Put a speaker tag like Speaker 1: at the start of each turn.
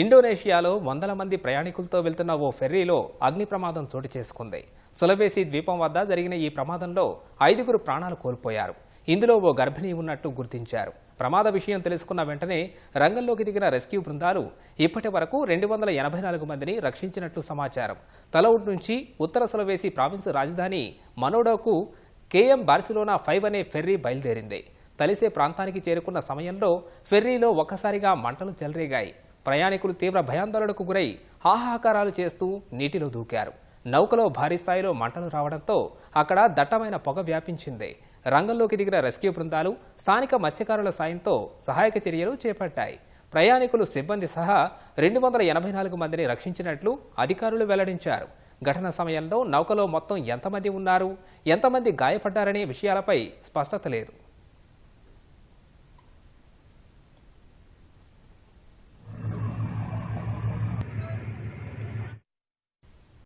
Speaker 1: ఇండోనేషియాలో వందల మంది ప్రయాణికులతో వెళ్తున్న ఓ ఫెర్రీలో అగ్ని ప్రమాదం చోటు చేసుకుంది. సులబేసి ద్వీపం వద్ద జరిగిన ఈ ప్రమాదంలో ఐదుగురు ప్రాణాలు కోల్పోయారు. ఇందులో ఓ గర్భిణి ఉన్నట్టు గుర్తించారు. ప్రమాద విషయం తెలుసుకున్న వెంటనే రంగంలోకి దిగిన రెస్క్యూ బృందాలు ఇప్పటి వరకు రెండు వందల ఎనభై నాలుగు మందిని రక్షించినట్లు సమాచారం. తలౌడ్ నుంచి ఉత్తర సులవేసి ప్రావిన్స్ రాజధాని మనోడోకు కేఎం బార్సిలోనా ఫైవ్ అనే ఫెర్రీ బయలుదేరింది. తలిసే ప్రాంతానికి చేరుకున్న సమయంలో ఫెర్రీలో ఒక్కసారిగా మంటలు చెలరేగాయి. ప్రయాణికులు తీవ్ర భయాందోళనకు గురై హాహాకారాలు చేస్తూ నీటిలో దూకారు. నౌకలో భారీ స్థాయిలో మంటలు రావడంతో అక్కడ దట్టమైన పొగ వ్యాపించింది. రంగంలోకి దిగిన రెస్క్యూ బృందాలు స్థానిక మత్స్యకారుల సాయంతో సహాయక చర్యలు చేపట్టాయి. ప్రయాణికులు సిబ్బంది సహా రెండు వందల ఎనభై నాలుగు మందిని రక్షించినట్లు అధికారులు వెల్లడించారు. ఘటన సమయంలో నౌకలో మొత్తం ఎంతమంది ఉన్నారు ఎంతమంది గాయపడ్డారనే విషయాలపై స్పష్టత లేదు.